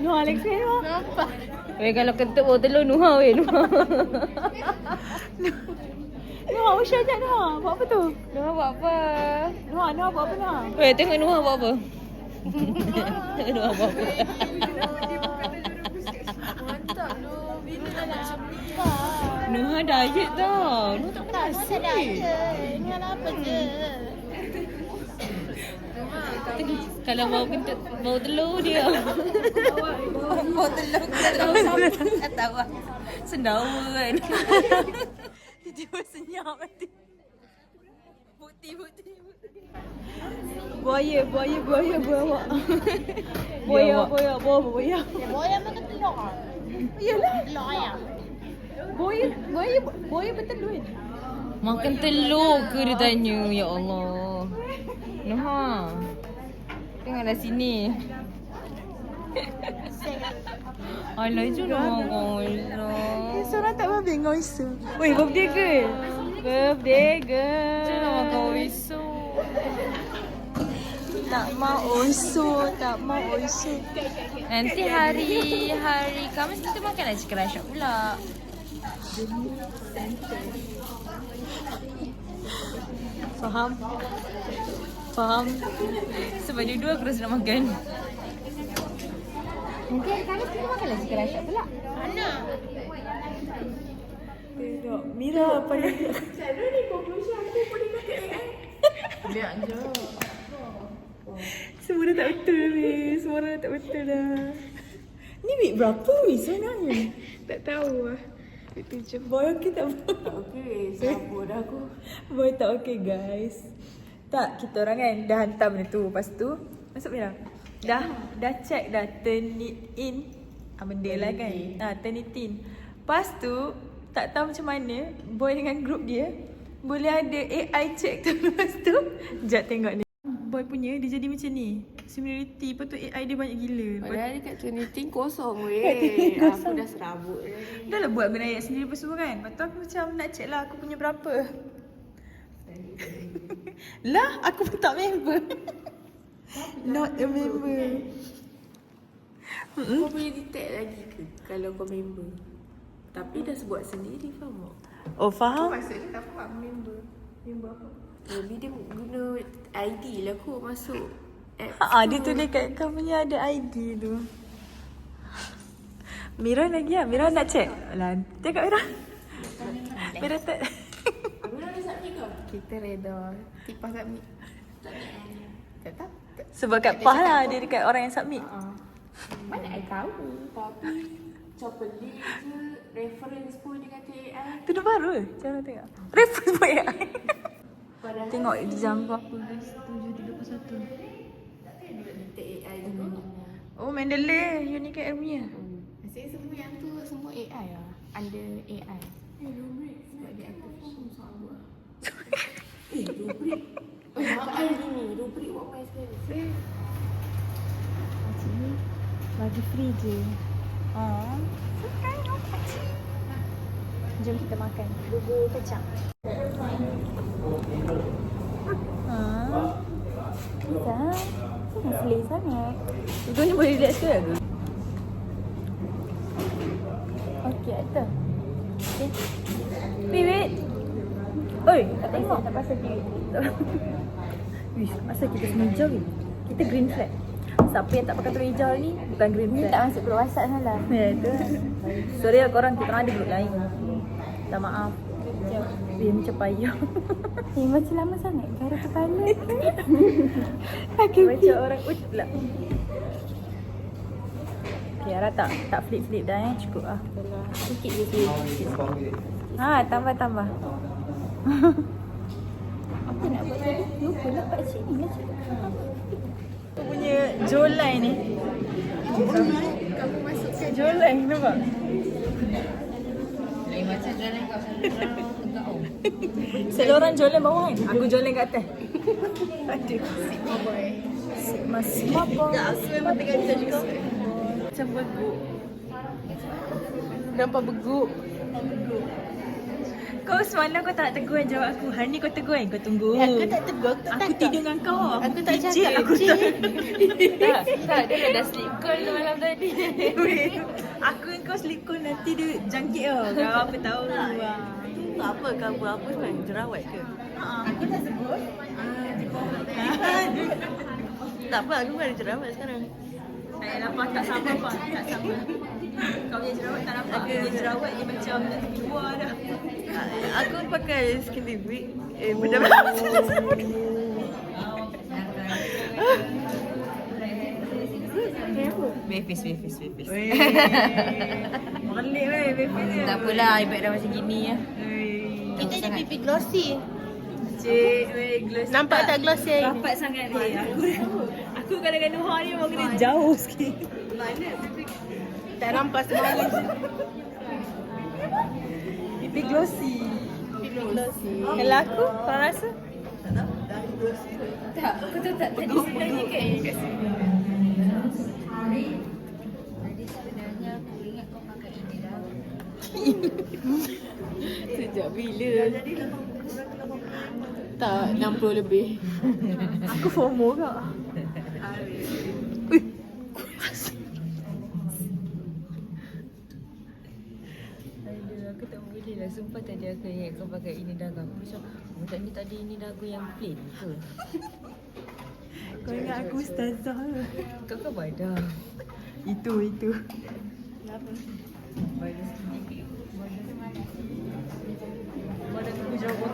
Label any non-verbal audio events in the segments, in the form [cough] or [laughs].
Nuha Alex ni Nuha. Nampak. Weh kalau kentut bawah telur Nuha weh Nuha. Nuha Usha ajak Nuha. Buat apa tu? Nuha buat apa? Nuha, Nuha buat apa Nuha? Weh tengok Nuha buat apa? [laughs] Nuha buat apa? Mantap lu. Bila nak macam ni. Nuha diet tau. Nuha tak pernah dah ada. Ni apa je. Kalau bau kentut bau telur dia. [laughs] bau telur tak tahu siapa. Tak tahu. lah. Sendawa kan. [laughs] Tiba-tiba senyap nanti. Bukti, bukti, bukti. Buaya, buaya, buaya, buaya. Buaya, buaya, buaya, buaya. Ya, boya makan telur. Yalah. Telur ayam. Buaya, buaya, buaya bertelur. Makan telur ke dia tanya? Ya Allah. Nuha. Tengoklah sini. [laughs] Alah, je Nuha kau. Eh, seorang tak babi dengan isu. Weh, birthday girl. Birthday girl. Je nak makan wisu. Tak mau isu, tak mau isu. Nanti hari hari Khamis kita makan lah chicken rice shop pula. Faham? Faham? Sebab dia dua aku rasa nak makan. Hari Khamis kita makan lah chicken rice shop pula. Mana? Tengok, Mira apa dia? Lihat je. Semua dah tak betul weh. Semua dah tak betul dah. Ni week berapa weh sebenarnya? tak tahu lah. Week tujuh. Boy okey tak Okey, siapa dah aku? Boy tak okey guys. Tak, kita orang kan dah hantar benda tu. Lepas tu, masuk Mira. Dah, dah check dah turn it in. Ah, benda lah kan. Ah, turn it in. Lepas tu, tak tahu macam mana Boy dengan group dia boleh ada AI check tu. [laughs] Lepas tu, Jat tengok ni. Boy punya dia jadi macam ni. Similarity. Lepas tu AI dia banyak gila. Lepas Padahal dekat Trinity kosong weh. [laughs] Aku dah serabut dah. Lah buat guna ayat sendiri apa semua kan Lepas tu aku macam nak check lah aku punya berapa Lah aku pun tak member Not a member Kau boleh detect lagi ke kalau kau member? Tapi dah buat sendiri faham tak? Oh faham? Maksudnya tak faham member. Member apa? Maybe dia guna ID lah kot masuk app. Ah, dia tulis kat kau punya ada ID tu Mira lagi lah, Mira nak check Lah, cakap Mira Mira tak Abang dah submit kau? Kita reda. Tipas submit. Tak tahu. Tak. Sebab kat PAH lah dia dekat orang yang submit Ah. Mana I tahu. Tapi macam pelik je. Reference pun dia kata AI. Tu dah baru ke? Jangan tengok Reference pun ya Padahal Tengok berapa guys 7.31 dia detect AI juga. Oh Mendeley Unicare punya Hmm. Maksudnya semua yang tu semua AI lah. Under AI. Eh, Rubrik. Sebab dia artificial soal buat. Eh, Rubrik. Oh, makan gini. Rubrik buat my experience. Eh. Pakcik bagi free je. Jom kita makan. Bubur kacang. Ha. Bisa. Jangan selesa sangat. Itu ni boleh relax ke? Okey, ada. Okey. Wait, wait. Oi, tak tengok. Tak pasal kita. [laughs] Wish, asal kita semua hijau ni? Kita green flag. Siapa yang tak pakai tudung hijau ni bukan green flag. Tak masuk grup WhatsApp salah. Ya, itu. Sorry lah korang, kita ada grup lain. Minta maaf. Dia macam payah. [laughs] Eh, macam lama sangat. Gara kepala. [laughs] Macam orang ut pula. Okay, Ara tak tak flip-flip dah eh. Cukup lah. Sikit je sikit. Ha, tambah-tambah. Apa nak buat tadi? Lupa lah kat sini lah cakap. Aku punya jolai ni. Kamu masukkan. Jolai, nampak? Lain macam jalan kau [laughs] kau. Selalu orang jolai bawah kan? Aku jolai kat atas. Aduh. Sigma boy. Sigma Sigma boy. Tak, aku memang tengah bisa juga. Macam beguk. Nampak beguk. Kau semalam kau tak tegur jawab aku. Hari ni kau tegur kan? Kau tunggu. Aku tak tegur, aku tak Aku tidur dengan kau. Aku tak pijit, cakap, Aku tak. [laughs] tak, tak, dia dah sleep call tu malam tadi. [laughs] Aku dengan kau sleep call nanti dia jangkit tau. Kau apa tahu. Wah. Tu apa kau buat apa sebenarnya? Jerawat ke? Aku tak sebut. [laughs] Tak apa, aku pun ada jerawat sekarang. Tak nampak tak sama. Tak sama. Kau punya jerawat tak nampak. Aku punya jerawat dia macam nak keluar dah. Aku pakai skin liquid. Eh, benda Befis, befis, befis. Weh. Merelik weh baby dia. Tak apalah, ibarat dah macam gini ya. Weh. Kita ada pipi glossy. Cik, weh glossy. Nampak tak glossy? Rapat sangat ni. Aku kadang-kadang Nuha ni memang kena jauh sikit. Tak nampak semalam. Pipi glossy. Pipi glossy. Kalau aku, kau rasa? Tak, aku tahu tak tadi sebenarnya kan kat sini. Tadi sebenarnya aku ingat kau pakai ini dah. Sejak bila? Tak, 60 lebih. Aku FOMO kak. Aduh, aku lah. Sumpah tadi aku ingat kau pakai ini dagu. Aku macam, oh tak ni tadi ini dagu yang plain ke? [laughs] Kau ingat aku ustazah ke? Kau kan badan. Itu, itu. Badan sedikit. Badan aku jauh.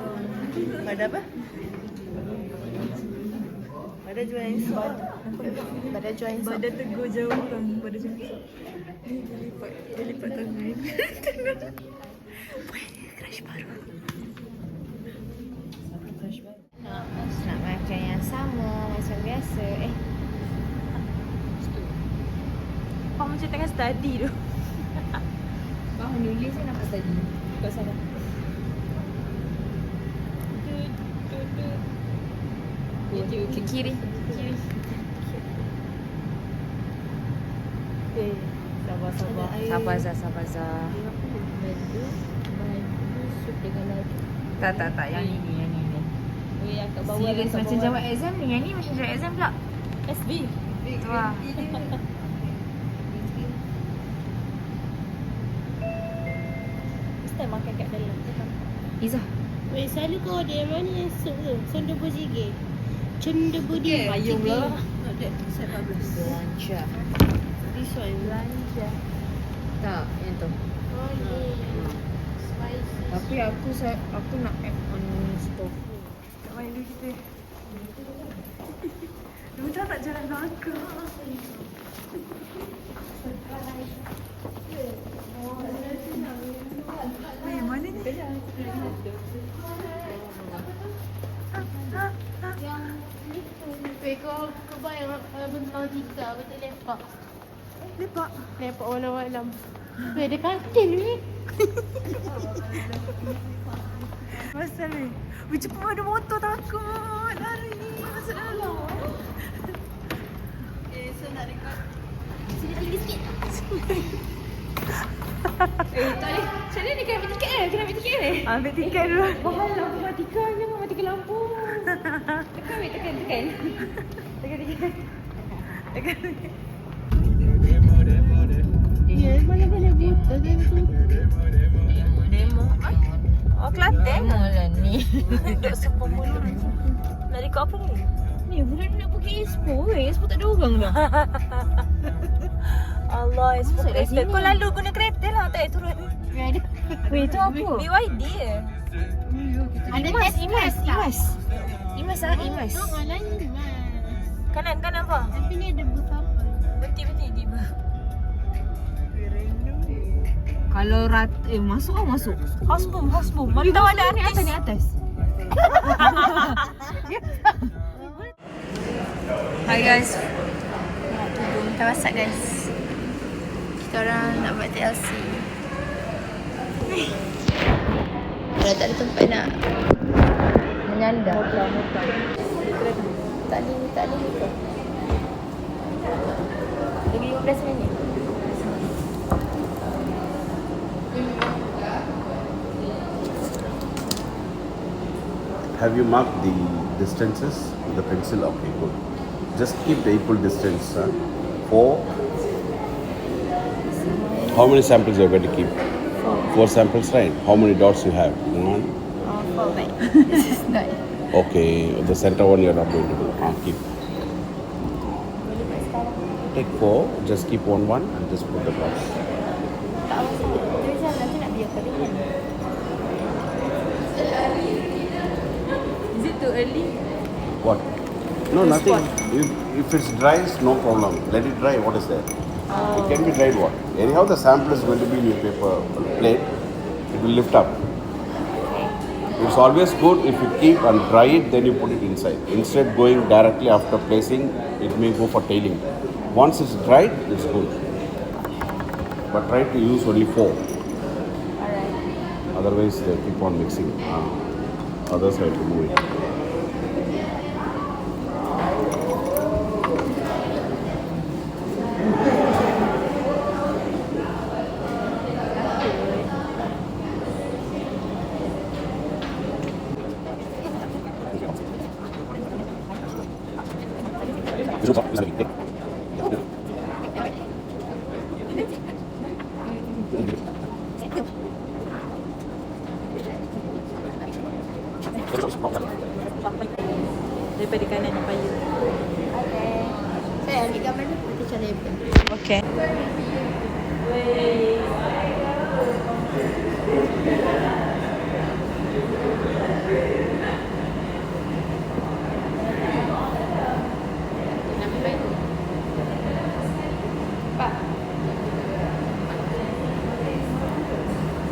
Pada apa? Pada jual insol. Pada join so. Badan tegur jauh kan. Badan jauh. Ni dia lipat. Dia lipat tangan. [laughs] Nak makan yang sama macam biasa. Eh, Kau macam tengah study tu. kau nulis je nampak tadi. Kat sana. Ke kiri. Kiri. Eh, sabar, sabar. Sabar Zah, sabar Zah. Tak, tak, tak. Yang ini, yang ini. Weh, yang kat bawah. Serius macam jawab exam ni. Yang ni macam jawab exam pula. SB. Tu lah. Mesti makan kat dalam. Izzah. Weh, selalu kau ada yang mana yang sup tu? Cendebu jige. Cendebu dia. Payung lah. Belanja. This one. Belanja. Tak, yang tu. Oh, yeah. Spicy. Tapi aku sa- aku nak add on stove. Tak main dulu kita. Lu tak nak jalan belakang. Weh, mana ni? Weh, kau kau bayang uh, bentang jika betul lepak. Lepak. Lepak walam-walam. Weh, ada kantin weh. Pasal ni. Weh, cepat ada motor takut. Lari. Masuk dalam. [laughs] Eh, so nak record. Sini tinggi sikit. [laughs] Eh, tak boleh. Macam mana ni kena ambil tiket eh? Kena ambil tiket eh? Ambil tiket dulu. Mahal lah matikan jangan matikan lampu. [laughs] Tekan weh, tekan, tekan. Tekan, tekan. Tekan. Ya, mana-mana buta dia tu. Demo. Oh, Kelantan. Demo lah ni. [laughs] Duduk sepuluh Nak record apa ni? Ni bulan nak pergi expo weh. Expo tak ada orang dah. [laughs] Allah, expo kat kereta. Kau lalu guna kereta lah, tak payah turun. Weh, ada. Weh, tu apa? BYD je. Ada Imas, test Imas? Imas. Imas ah, Imas. Oh, malam ni mas. Kanan, kanan apa? Tapi ni ada booth apa? Berhenti-berhenti di Kalau rat eh masuk ah masuk. House boom. Mana tahu ada ni atas ni atas. [laughs] Hi guys. Kita masak guys. Kita orang nak buat TLC. Dah tak ada tempat nak menyandar. Tak ada, tak ada. Lagi 15 minit. Have you marked the distances with the pencil? Okay, good. Just keep the equal distance. Huh? Four. How many samples you're going to keep? Four. Four samples, right? How many dots you have? One. Oh, four baik. [laughs] This is not. Okay, the center one you're not going to do. Ah, keep. Take four. Just keep one one and just put the dots. Too early? What? No, nothing. If, if it's dry, it's no problem. Let it dry. What is that? It can be dried what? Anyhow, the sample is going to be in your paper plate. It will lift up. It's always good if you keep and dry it, then you put it inside. Instead going directly after placing, it may go for tailing. Once it's dried, it's good. But try to use only four. Alright. Otherwise, they keep on mixing. Ah. Others have to move it. Yeah.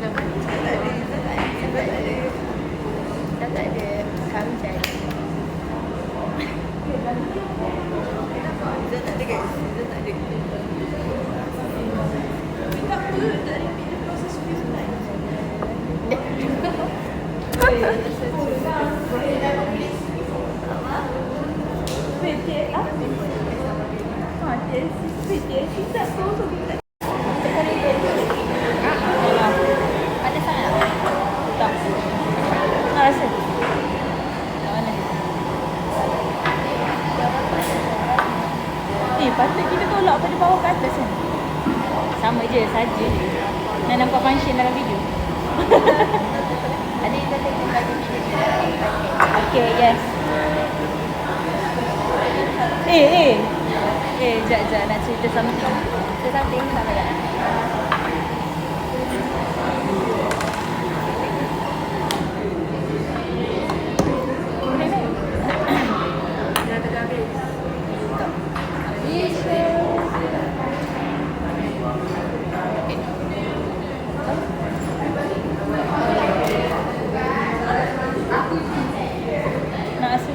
Nampak? Tak ada. Tak ada. Tak ada. Dah tak ada. Kami cari. Zat tak ada guys. Zat tak ada. Panas sangat tak? Tak. Nak rasa? Kat mana? Eh, patut kita tolak pada bawah ke atas kan? Sama je, saja. Nak nampak function dalam video. [laughs] Ada yang kata kita bagi video. Okay, yes. Eh, eh. Eh, jap, jap. Nak cerita something. Kita something tak? Nak rasa?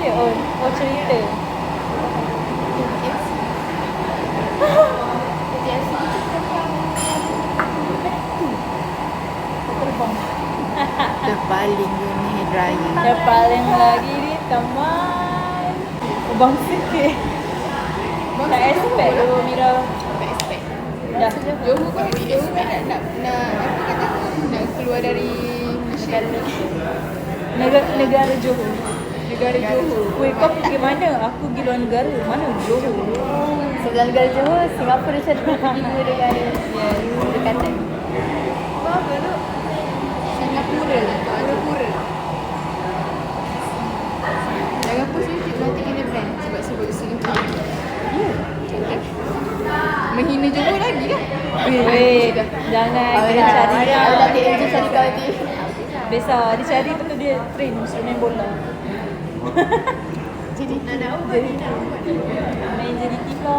Apa? Oh, oh cerita. [laughs] The paling unik dryer. Yang paling lagi ni teman. Bang sikit. Tak expect tu Mira. Tak expect. Dah. Johor pun Johor pun nak, nak, nak, apa kata, nak keluar dari Malaysia. Negara, negara Johor. Negara Johor. Weh kau pergi mana? Aku pergi luar negara. Mana Johor? Sebelah negara Johor, Singapura macam tu. Dua negara. Ya, dekatan. Apa tu? Singapura. Singapura. Jangan post YouTube nanti kena ban sebab sebut Singapura. Ya. Menghina Johor lagi kan? Weh, jangan kena cari dia. nanti Angel cari kau nanti. Biasa dia cari tu dia train suruh main bola. [laughs] Jadi nak nak ubah Main jadi pula.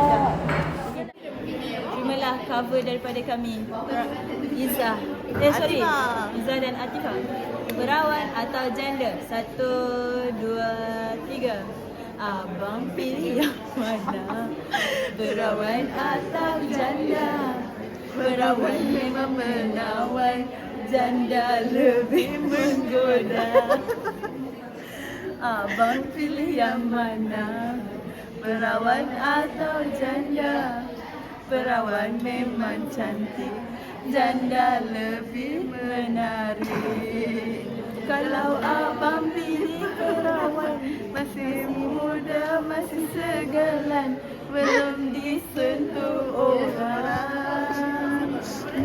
Terimalah cover daripada kami. Izzah. Eh sorry. Izzah dan Atifah. Perawan atau janda? Satu, dua, tiga. Abang pilih yang mana? Perawan atau janda? Perawan memang menawan. Janda lebih menggoda. [laughs] Abang pilih yang mana? Perawan atau janda? Perawan memang cantik Janda lebih menarik. Kalau abang pilih perawan Masih muda, masih segelan Belum disentuh orang.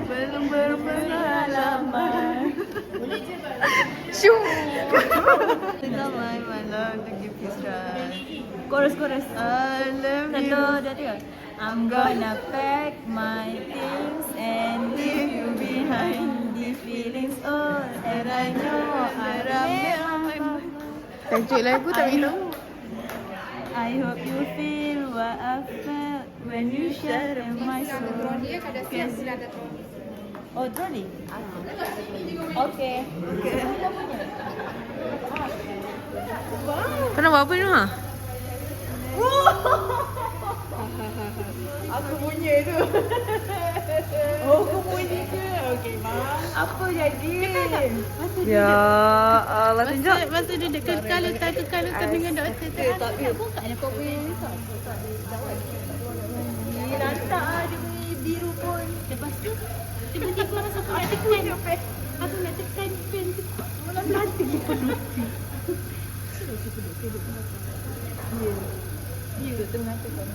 Belum berpengalaman Shoo! My, my love to give you trust. Chorus, chorus. I love you. Satu, dua, tiga I'm gonna pack my things and leave you behind. The feelings all that I know I love Tajuk lagu tak minum. I hope you feel what I felt when you shared my soul. Cause- Oh, trolley? Okay. Kau nak buat apa ni ha? Aku punya tu. Oh, aku punya ke? Okay, mak. Apa jadi? Ya Allah tunjuk. Masa, dia dekat kekal letak kekal letak dengan doktor tu. Tak tak buka je kau punya ni tak. Ni lantak ah dia punya biru pun. Lepas tu, tiba-tiba masa aku nak tekan. Aku nak tekan pen tu. Malah mati. Ya, tengah tekan.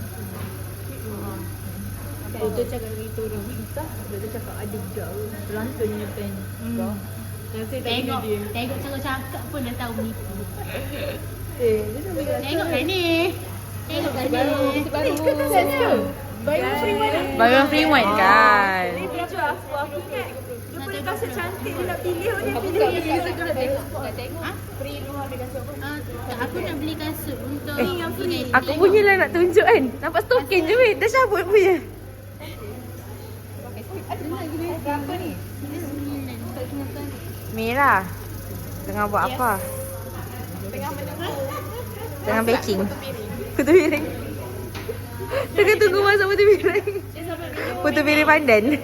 Doktor cakap gitu orang kita, doktor cakap ada budak pelantun ni pen. Hmm. Tengok, tengok cakap-cakap pun dah tahu menipu. Eh, dia dah bagi Tengok dah ni. Tengok dah ni. baru. Kita set ke? Bayu free one. Baru yang free wine kan. Baju aku, aku ingat dia punya kasut cantik dia nak pilih dia pilih dia tu nak tengok. Ha? Free luar dia kasut apa? Ah, aku nak beli kasut untuk Eh, yang free. Aku punya lah nak tunjuk kan. Nampak stokin je weh. Dah cabut punya. Berapa ni? Merah. Tengah buat apa? Tengah baking. Putu piring. Tengah tunggu masak putu piring. Putu piring pandan. [laughs]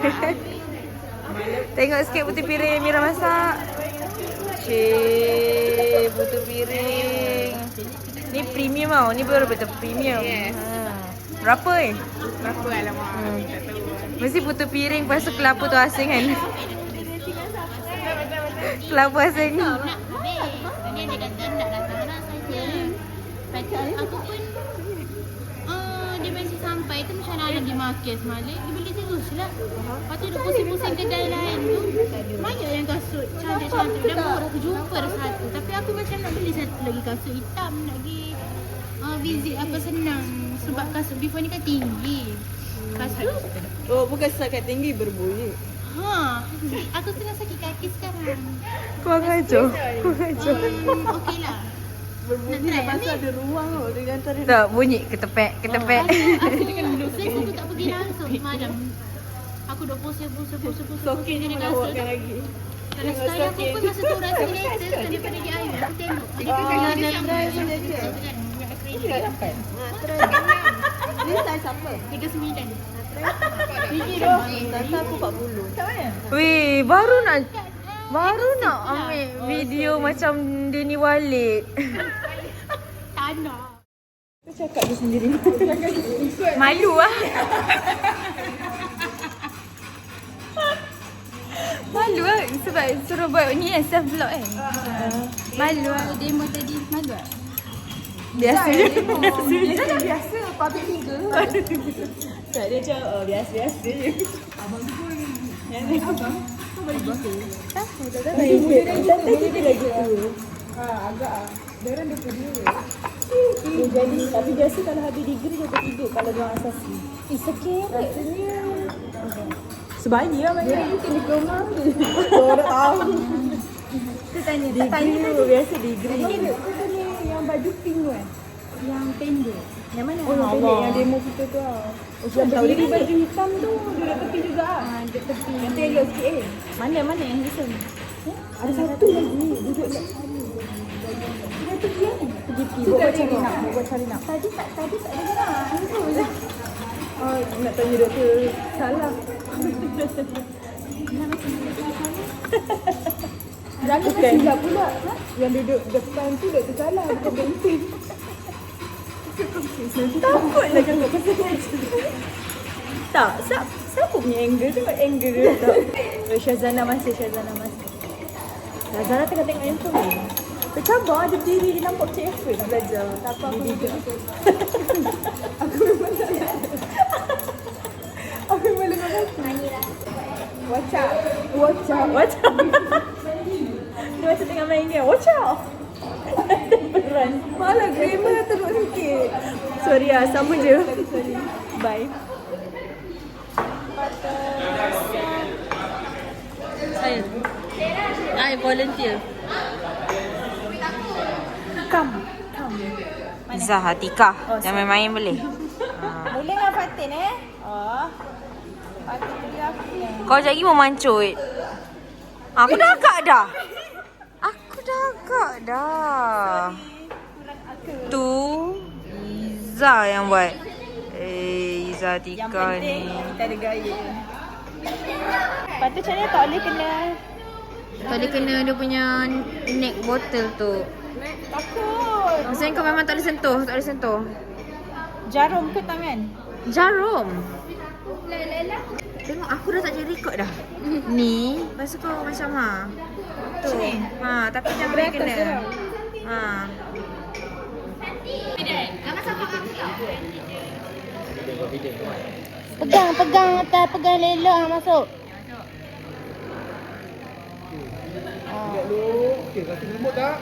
Tengok sikit putu piring Mira masak. Cik, putu piring. Ni premium tau. Ni baru betul premium. Ha. Berapa eh? Berapa alamak? Hmm. Mesti putu piring lepas tu kelapa tu asing kan? [laughs] kelapa asing. Tadi dia kata nak datang saja. Aku pun ah, dia mesti sampai tu macam mana di market semalam Dia terus lah Lepas tu dia pusing-pusing kedai lain tu Banyak yang kasut cantik-cantik Dan baru aku jumpa dah satu Tapi aku macam nak beli satu lagi kasut hitam Nak pergi uh, visit apa senang Sebab kasut before ni kan tinggi Kasut Oh, bukan setakat tinggi berbunyi. Ha, aku tengah sakit kaki sekarang. Kau ngaco. Kau ngaco. Um, okey lah. Berbunyi Nak lepas tu ambil? ada ruang tau dia antara Tak bunyi ketepek, ketepek. Tu aku tak pergi langsung semalam. Aku duk pose pose pose pose. Stokin ni dengan melawakkan kasut. lagi. Kalau sekali aku pun masa tu rasa kan daripada dia air. Aku tengok. Jadi kan kalau dia sama. Kan dapat. Ni size apa? 39. Tinggi dah. Tata aku 40. Kat mana? Weh, baru nak baru nak ambil video macam Denny Walid. [laughs] Tanah. Cakap dia sendiri. [laughs] Malu ah. [laughs] Malu ah sebab suruh buat ni kan self vlog kan. Malu ah. Demo tadi malu tak? Biasa je. Dia dah biasa public figure. Tak dia macam oh, biasa-biasa je. Abang tu pun. Abang. Gitu. Tak, tak, tak. Tak, tak, lagi tu. Ha, agak. Dia orang dia. Dia jadi, tapi biasa kalau habis degree dia tertidur kalau dia orang asasi. Eh, sakit. Rasanya. Sebayi lah banyak. Dia mungkin diploma dah tahu. Kita tanya, tak tanya tu. Biasa degree. Kau tanya yang baju pink kan? Yang pendek. Yang mana? Oh, yang pendek. Yang demo kita tu lah. Oh, yang berdiri baju hitam tu. Duduk tepi juga lah. Ha, duduk tepi. Nanti elok sikit eh. Mana, mana yang hitam? Ada satu lagi. Duduk kat sana. Dia tepi kan? Tepi. Buat cari nak. Buat cari nak. Tadi tak, tadi tak ada gerak. Itu je. Oh, nak tanya doktor salah. [laughs] Jangan silap pula. Yang duduk depan tu doktor salah. Bukan penting. Takut lah kakak pasal Tak, siapa, siapa punya angle? Tengok angle dia tak. Oh, Syazana masih, Syazana masih. Syazana tengah tengok handphone ni. Tercabar dia berdiri, dia nampak cik Effa nak belajar. Tak apa, aku juga. [laughs] aku memang tak. Aku memang lemah kaki. Watch out. Watch out. Watch out. dia macam tengah main game. Watch out. Beran. Malah grammar teruk sikit. Sorry ah, sama je. Bye. Saya. I volunteer. Come. Come. Zahatika. Oh, Jangan main-main boleh? [laughs] Boleh dengan Fatin eh? Oh. Fatin pergi aku lah. Kau sekejap lagi mau mancut. Aku dah agak dah. Aku dah agak dah. Tu Iza yang buat. Eh, Iza Yang Tika penting ni. kita ada gaya. Lepas tu macam mana tak boleh kena Tadi kena dia punya neck bottle tu. takut. Maksudnya kau memang tak boleh sentuh, tak boleh sentuh. Jarum ke tangan? Jarum. Tengok aku dah tak jadi record dah. Ni, lepas tu kau macam ha. Tu. Ha, tapi jangan boleh kena. Ha. Pegang, pegang atas, pegang lelak masuk. Okey, rasa lembut tak?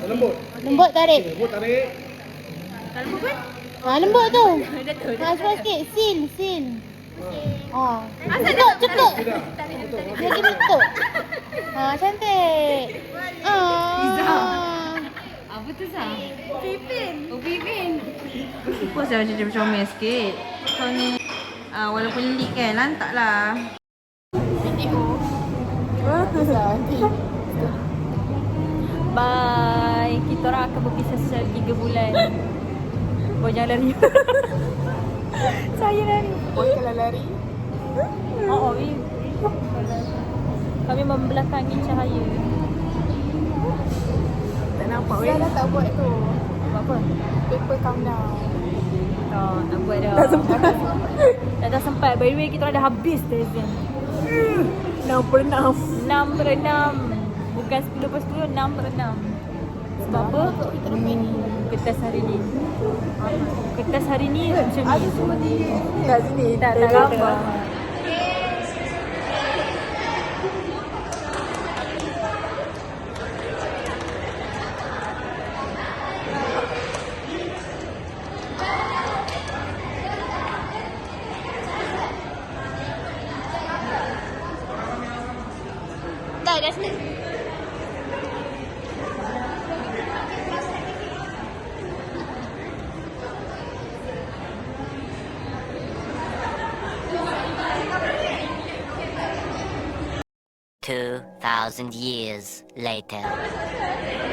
Tak lembut. Lembut tarik. Lembut tarik. Ha, lembut tu. Ha, cepat sikit. Seal, seal. Ha. Cukup, cukup. Lagi betul. Ha, cantik. Ah. Apa tu sah? Pipin. Oh, Pipin. Puas lah macam comel sikit. Kau ni ah, walaupun leak kan, lantak lah. Bye. Kita orang akan berpisah secara 3 bulan. Kau jangan lari. [laughs] Saya lari. Kau kalau lari. Oh, oh, we. Kami membelakangi cahaya. Tak nampak weh. Dah tak buat tu. Buat apa? Paper countdown. Tak, nak buat dah. Tak sempat. dah tak sempat. By the way, kita dah habis test ni. 6 per 6. 6 per 6. Bukan 10 per 10, 6 per 6. Sebab apa? Hmm, kertas hari ni. Kertas hari ni macam ni. Kat sini. Tak, tak gambar. Tak, dah sini. Two thousand years later.